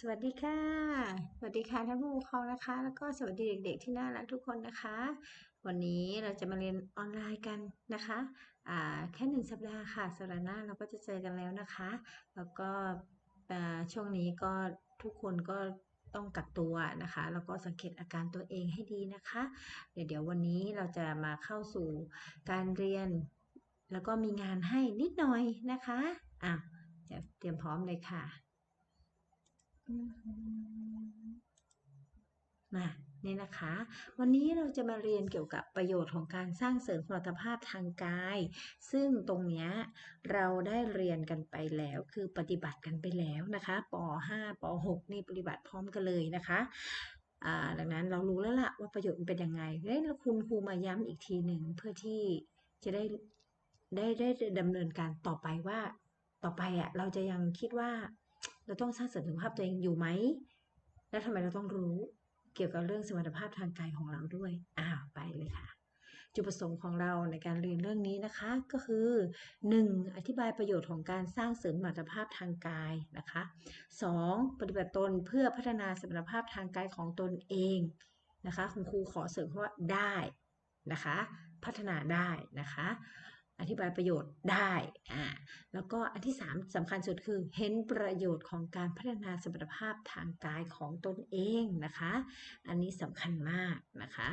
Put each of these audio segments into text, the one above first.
สวัสดีค่ะ สวัสดีค่ะท่านผู้ปกครองนะคะ แล้วก็สวัสดีเด็ก ๆ ที่น่ารักทุกคนนะคะ วันนี้เราจะมาเรียนออนไลน์กันนะคะอ่าแค่หนึ่งสัปดาห์ค่ะสัปดาห์หน้าเราก็จะเจอกันแล้วนะคะ แล้วก็ช่วงนี้ก็ทุกคนก็ต้องกักตัวนะคะ แล้วก็สังเกตอาการตัวเองให้ดีนะคะ เดี๋ยวเดี๋ยววันนี้เราจะมาเข้าสู่การเรียน แล้วก็มีงานให้นิดหน่อยนะคะอะเดี๋ยวเตรียมพร้อมเลยค่ะ มาเนี่ยนะคะ วันนี้เราจะมาเรียนเกี่ยวกับประโยชน์ของการสร้างเสริมสมรรถภาพทางกาย ซึ่งตรงเนี้ยเราได้เรียนกันไปแล้ว คือปฏิบัติกันไปแล้วนะคะป .5 ป .6 นี่ปฏิบัติพร้อมกันเลยนะคะดังนั้นเรารู้แล้วล่ะว่าประโยชน์มันเป็นยังไงแล้วคุณครูมาย้ำอีกทีหนึ่งเพื่อที่จะได้ได้ได้ดำเนินการต่อไปว่า ต่อไปอะเราจะยังคิดว่า เราต้องสร้างเสริมสุขภาพตัวเองอยู่ไหม แล้วทำไมเราต้องรู้เกี่ยวกับเรื่องสมรรถภาพทางกายของเราด้วย อ้าวไปเลยค่ะ จุดประสงค์ของเราในการเรียนเรื่องนี้นะคะ ก็คือ 1. อธิบายประโยชน์ของการสร้างเสริมสมรรถภาพทางกายนะคะ 2. ปฏิบัติตนเพื่อพัฒนาสมรรถภาพทางกายของตนเองนะคะ คุณครูขอเสริมเพราะว่าได้นะคะ พัฒนาได้นะคะ อธิบายประโยชน์ได้อ่าแล้วก็อันที่ 3สำคัญสุดคือเห็นประโยชน์ของการพัฒนาสมรรถภาพทางกายของตนเองนะคะ อันนี้สำคัญมากนะคะ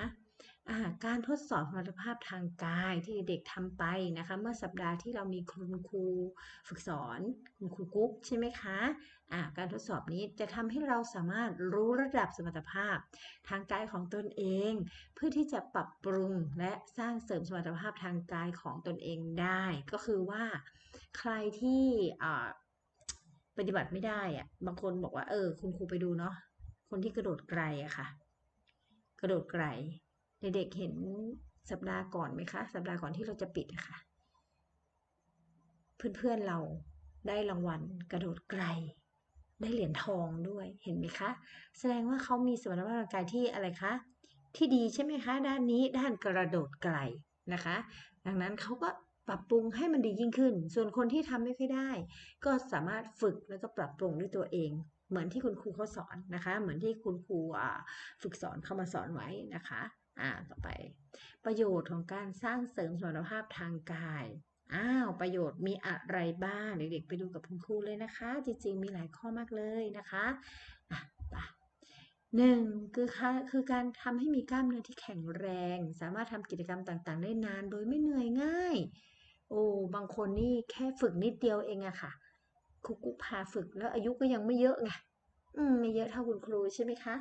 การทดสอบสมรรถภาพทางกายที่เด็กทำไปนะคะ เมื่อสัปดาห์ที่เรามีคุณครูฝึกสอนคุณครูกุ๊กใช่ไหมคะอ่าการทดสอบนี้จะทำให้เราสามารถรู้ระดับสมรรถภาพ ทางกายของตนเอง เพื่อที่จะปรับปรุงและสร้างเสริมสมรรถภาพทางกายของตนเองได้ ก็คือว่าใครที่ปฏิบัติไม่ได้อะบางคนบอกว่าเออ คุณครูไปดูเนาะคนที่กระโดดไกลอะค่ะ กระโดดไกล เด็กๆเห็นสัปดาห์ก่อนไหมคะ สัปดาห์ก่อนที่เราจะปิดอะค่ะเพื่อนๆเราได้รางวัลกระโดดไกล ได้เหรียญทองด้วยเห็นไหมคะ แสดงว่าเขามีสมรรถภาพร่างกายที่อะไรคะ ที่ดีใช่ไหมคะ ด้านนี้ด้านกระโดดไกลนะคะ ดังนั้นเขาก็ปรับปรุงให้มันดียิ่งขึ้น ส่วนคนที่ทำไม่ค่อยได้ ก็สามารถฝึกแล้วก็ปรับปรุงด้วยตัวเอง เหมือนที่คุณครูเขาสอนนะคะ เหมือนที่คุณครูฝึกสอนเข้ามาสอนไว้นะคะ อ่าต่อไป ประโยชน์ของการสร้างเสริมสมรรถภาพทางกายอ้าวประโยชน์มีอะไรบ้างเด็กๆไปดูกับคุณครูเลยนะคะ จริงๆ มีหลายข้อมากเลยนะคะอะไปหนึ่งคือคือการทำให้มีกล้ามเนื้อที่แข็งแรง สามารถทำกิจกรรมต่างๆ ได้นานโดยไม่เหนื่อยง่าย โอ้บางคนนี่แค่ฝึกนิดเดียวเองอะค่ะครูกุ๊กพาฝึกแล้วอายุก็ยังไม่เยอะไงอืมไม่เยอะเท่าคุณครูใช่ไหมคะ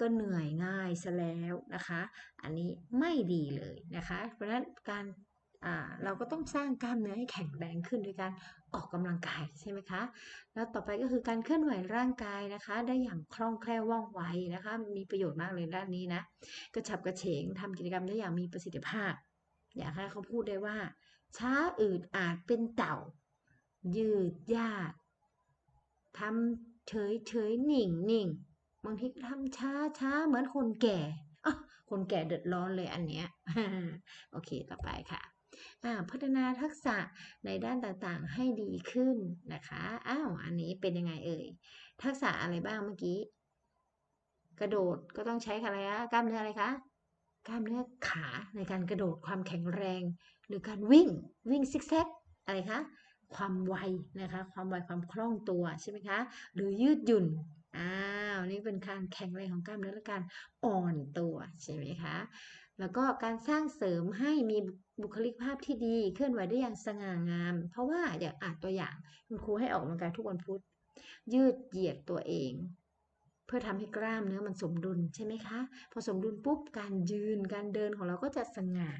ก็เหนื่อยง่ายซะแล้วนะคะ อันนี้ไม่ดีเลยนะคะ เพราะฉะนั้นการเราก็ต้องสร้างกล้ามเนื้อให้แข็งแรงขึ้นโดยการออกกำลังกายใช่ไหมคะ แล้วต่อไปก็คือการเคลื่อนไหวร่างกายนะคะ ได้อย่างคล่องแคล่วว่องไวนะคะ มีประโยชน์มากเลยด้านนี้นะ กระฉับกระเฉงทำกิจกรรมได้อย่างมีประสิทธิภาพ อยากให้เขาพูดได้ว่า ช้าอืดอาจเป็นเต่า ยืดยากทำเฉยเฉยหนิ่งหนิ่ง บางทีทำช้าช้าเหมือนคนแก่คนแก่เดือดร้อนเลยอันเนี้ยโอเคต่อไปค่ะพัฒนาทักษะในด้านต่างๆให้ดีขึ้นนะคะอ้าวอันนี้เป็นยังไงเอ่ยทักษะอะไรบ้างเมื่อกี้ กระโดดก็ต้องใช้อะไรคะกล้ามเนื้ออะไรคะกล้ามเนื้อขาในการกระโดดความแข็งแรง หรือการวิ่งวิ่งซิกแซกอะไรคะความไวนะคะ ความไวความคล่องตัวใช่ไหมคะ หรือยืดหยุ่นอ้า วนี่เป็นการแข็งแรงของกล้ามเนื้อและการอ่อนตัวใช่ไหมคะ แล้วก็การสร้างเสริมให้มีบุคลิกภาพที่ดีเคลื่อนไหวได้อย่างสง่างาม เพราะว่าอยากอ่านตัวอย่างคุณครูให้ออกกำลังกายทุกวันพุธยืดเหยียดตัวเอง เพื่อทำให้กล้ามเนื้อมันสมดุลใช่ไหมคะ พอสมดุลปุ๊บการยืนการเดินของเราก็จะสง่า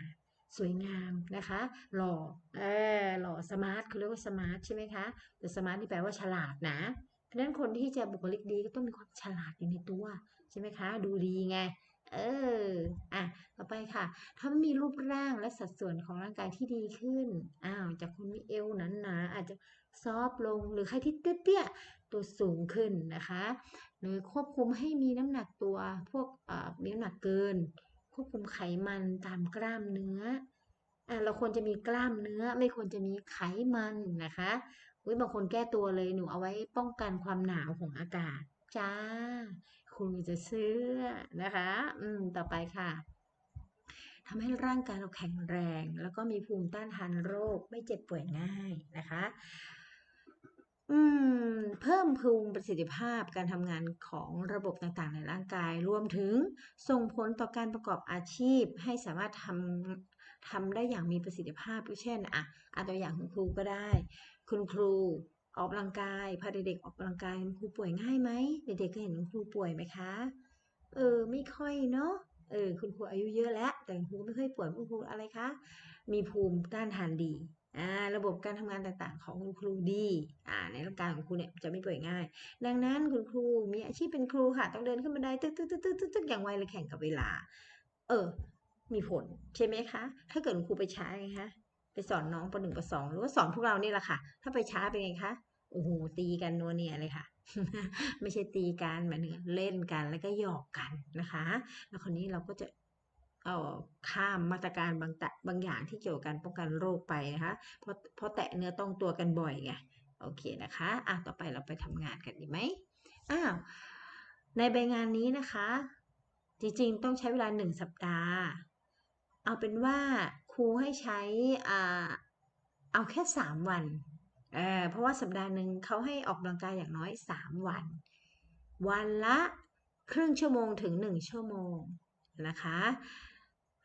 สวยงามนะคะ หล่อเออหล่อสมาร์ทเขาเรียกว่าสมาร์ทใช่ไหมคะแต่สมาร์ทนี่แปลว่าฉลาดนะ เพราะนั้นคนที่จะบุคลิกดีก็ต้องมีความฉลาดอยู่ในตัวใช่ไหมคะ ดูดีไง เออ อะ ต่อไปค่ะถ้ามีรูปร่างและสัดส่วนของร่างกายที่ดีขึ้น อ้าว จากคนมีเอวหนาหนาอาจจะซอฟลง หรือใครที่เตี้ยๆตัวสูงขึ้นนะคะ หรือควบคุมให้มีน้ำหนักตัว พวกมีน้ำหนักเกิน ควบคุมไขมันตามกล้ามเนื้ออ่าเราควรจะมีกล้ามเนื้อไม่ควรจะมีไขมันนะคะ อุ้ยบางคนแก้ตัวเลยหนูเอาไว้ป้องกันความหนาวของอากาศ จ้าครูจะเชื่อนะคะ อืม ต่อไปค่ะทำให้ร่างกายเราแข็งแรง แล้วก็มีภูมิต้านทานโรคไม่เจ็บป่วยง่ายนะคะ อืม เพิ่มภูมิประสิทธิภาพการทำงานของระบบต่างๆ ในร่างกาย รวมถึงส่งผลต่อการประกอบอาชีพ ให้สามารถทำทำได้อย่างมีประสิทธิภาพเช่นอะอาตัวอย่างคุณครูก็ได้ คุณครูออกกำลังกายพาเด็กๆออกกำลังกายคุณครูป่วยง่ายไหมเด็กๆก็เห็นคุณครูป่วยไหมคะ เออไม่ค่อยเนาะเออคุณครูอายุเยอะแล้ว แต่คุณครูไม่ค่อยป่วยคุณครูอะไรคะมีภูมิต้านทานดีอ่าระบบการทำงานต่างๆ ของคุณครูดีอ่าในร่างกายของครูเนี่ยจะไม่ป่วยง่าย ดังนั้นคุณครูมีอาชีพเป็นครูค่ะต้องเดินขึ้นบันไดตึ๊กตึ๊กตึ๊กตึ๊กตึ๊กอย่างไวเลยแข่งกับเวลา เออ มีผลใช่ไหมคะ ถ้าเกิดคุณครูไปช้าไงคะ ไปสอนน้องปหนึ่งปสองหรือว่าสอนพวกเรานี่แหละค่ะ ถ้าไปช้าเป็นไงคะโอ้โหตีกันนัวเนียเลยค่ะ ไม่ใช่ตีกันหมายถึงเล่นกันแล้วก็หยอกกันนะคะ แล้วคนนี้เราก็จะเอ่อข้ามมาตรการบางตะบางอย่างที่เกี่ยวกับการป้องกันโรคไปนะคะเพราะเพราะแตะเนื้อต้องตัวกันบ่อยไงโอเคนะคะอะต่อไปเราไปทำงานกันดีไหมอ้าวในใบงานนี้นะคะ จริงๆ ต้องใช้เวลาหนึ่งสัปดาห์ เอาเป็นว่า รูให้ใช้อเอาแค่สามวันเเพราะว่าสัปดาห์หนึ่งเขาให้ออกกำลังกายอย่างน้อยสามวัน วันละครึ่งชั่วโมงถึงหนึ่งชั่วโมงนะคะ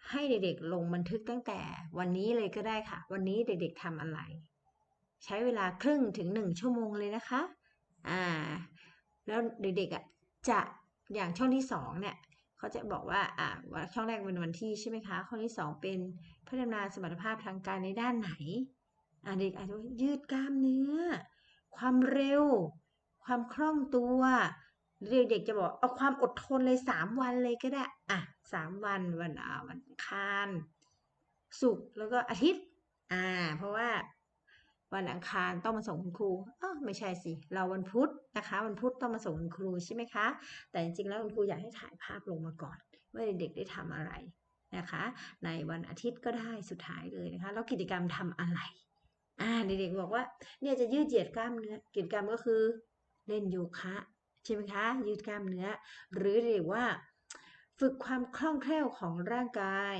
ให้เด็กๆลงบันทึกตั้งแต่วันนี้เลยก็ได้ค่ะ วันนี้เด็กๆทำอะไร ใช้เวลาครึ่งถึงหนึ่งชั่วโมงเลยนะคะอ่าแล้วเด็กๆอะจะอย่างช่องที่สองเนี่ย เขาจะบอกว่าอ่าช่องแรกเป็นวันที่ใช่ไหมคะ ข้อที่สองเป็นพัฒนาสมรรถภาพทางการในด้านไหนอ่าเด็กอาจจะยืดกล้ามเนื้อ ความเร็ว ความคล่องตัวเด็กๆจะบอกเอาความอดทนเลยสามวันเลยก็ได้อะสามวันวันอ่าวันคารศุกแล้วก็อาทิตย์อ่าเพราะ วันอังคารต้องมาส่งคุณครูอ๋อไม่ใช่สิ เราวันพุธนะคะ วันพุธต้องมาส่งคุณครูใช่ไหมคะ แต่จริงๆแล้วคุณครูอยากให้ถ่ายภาพลงมาก่อนว่าเด็กๆได้ทำอะไรนะคะ ในวันอาทิตย์ก็ได้สุดท้ายเลยนะคะ แล้วกิจกรรมทำอะไรอ่าเด็กๆบอกว่าเนี่ยจะยืดเหยียดกล้ามเนื้อกิจกรรมก็คือเล่นโยคะใช่ไหมคะ ยืดกล้ามเนื้อ หรือเรียกว่าฝึกความคล่องแคล่วของร่างกาย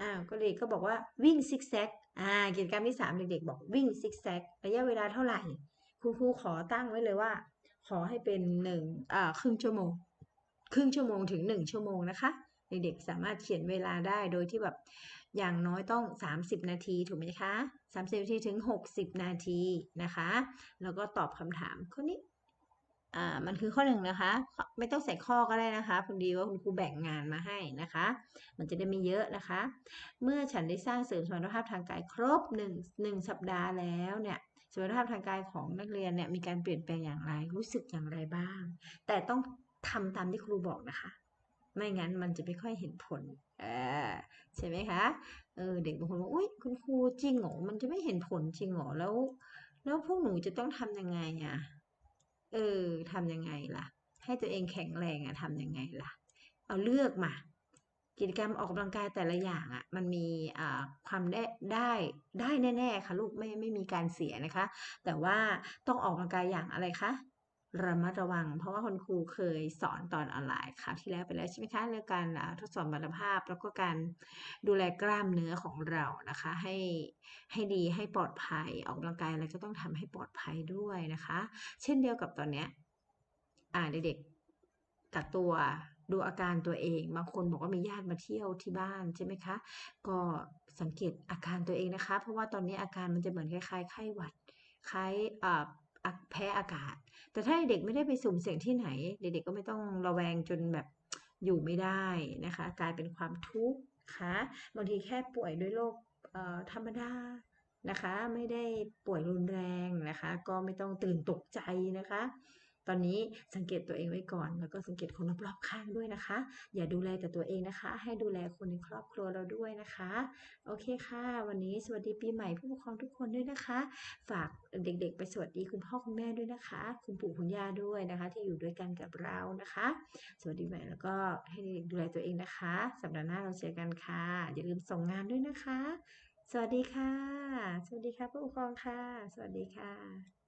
อ่าก็เด็กก็บอกว่าวิ่งซิกแซก อ่ากิจกรรมที่สามเด็กๆ บอกวิ่งซิกแซกระยะเวลาเท่าไหร่ คุณครูขอตั้งไว้เลยว่า ขอให้เป็นหนึ่งอ่าครึ่งชั่วโมง ครึ่งชั่วโมงถึงหนึ่งชั่วโมงนะคะ เด็กๆ สามารถเขียนเวลาได้โดยที่แบบอย่างน้อยต้อง 30 นาทีถูกไหมคะ 30 นาทีถึง 60 นาทีนะคะ แล้วก็ตอบคำถามข้อนี้ อ่ามันคือข้อหนึ่งนะคะ ไม่ต้องใส่ข้อก็ได้นะคะพอดีว่าคุณครูแบ่งงานมาให้นะคะ มันจะได้ไม่เยอะนะคะ เมื่อฉันได้สร้างเสริมสมรรถภาพทางกายครบหนึ่งหนึ่งสัปดาห์แล้วเนี่ยสมรรถภาพทางกายของนักเรียนเนี่ยมีการเปลี่ยนแปลงอย่างไรรู้สึกอย่างไรบ้าง แต่ต้องทำตามที่ครูบอกนะคะ ไม่งั้นมันจะไม่ค่อยเห็นผลเออใช่ไหมคะเออเด็กบางคนบอกอุ้ยคุณครูจริงเหรอมันจะไม่เห็นผลจริงเหรอแล้ว แล้วพวกหนูจะต้องทำยังไงอะ เออทำยังไงล่ะ ให้ตัวเองแข็งแรงอะทำยังไงล่ะ เอาเลือกมา กิจกรรมออกกำลังกายแต่ละอย่างอะมันมีความได้ได้ได้แน่ ๆ ค่ะลูกไม่ไม่มีการเสียนะคะ แต่ว่าต้องออกกำลังกายอย่างอะไรคะ ระมัดระวัง เพราะว่าคุณครูเคยสอนตอนออนไลน์คราวที่แล้วไปแล้วใช่ไหมคะเรื่องการทดสอบสมรรภาพ แล้วก็การดูแลกล้ามเนื้อของเรานะคะ ให้ให้ดีให้ปลอดภัยออกกำลังกายอะไรก็ต้องทำให้ปลอดภัยด้วยนะคะ เช่นเดียวกับตอนเนี้ยเด็กๆกักตัวดูอาการตัวเอง บางคนบอกว่ามีญาติมาเที่ยวที่บ้านใช่ไหมคะ ก็สังเกตอาการตัวเองนะคะ เพราะว่าตอนนี้อาการมันจะเหมือนคล้ายๆไข้หวัดคล้ายอ่า แพ้อากาศ แต่ถ้าเด็กไม่ได้ไปสุ่มเสี่ยงที่ไหน เด็กๆก็ไม่ต้องระแวงจนแบบอยู่ไม่ได้นะคะ กลายเป็นความทุกข์ค่ะบางทีแค่ป่วยด้วยโรคธรรมดานะคะ ไม่ได้ป่วยรุนแรงนะคะ ก็ไม่ต้องตื่นตกใจนะคะ ตอนนี้สังเกตตัวเองไว้ก่อน แล้วก็สังเกตคนรอบๆข้างด้วยนะคะ อย่าดูแลแต่ตัวเองนะคะ ให้ดูแลคนในครอบครัวเราด้วยนะคะ โอเคค่ะ วันนี้สวัสดีปีใหม่ผู้ปกครองทุกคนด้วยนะคะ ฝากเด็กๆ ไปสวัสดีคุณพ่อคุณแม่ด้วยนะคะ คุณปู่คุณย่าด้วยนะคะ ที่อยู่ด้วยกันกับเรานะคะ สวัสดีใหม่แล้วก็ให้เด็กดูแลตัวเองนะคะ สัปดาห์หน้าเราเจอกันค่ะ อย่าลืมส่งงานด้วยนะคะ สวัสดีค่ะ สวัสดีค่ะผู้ปกครองค่ะ สวัสดีค่ะ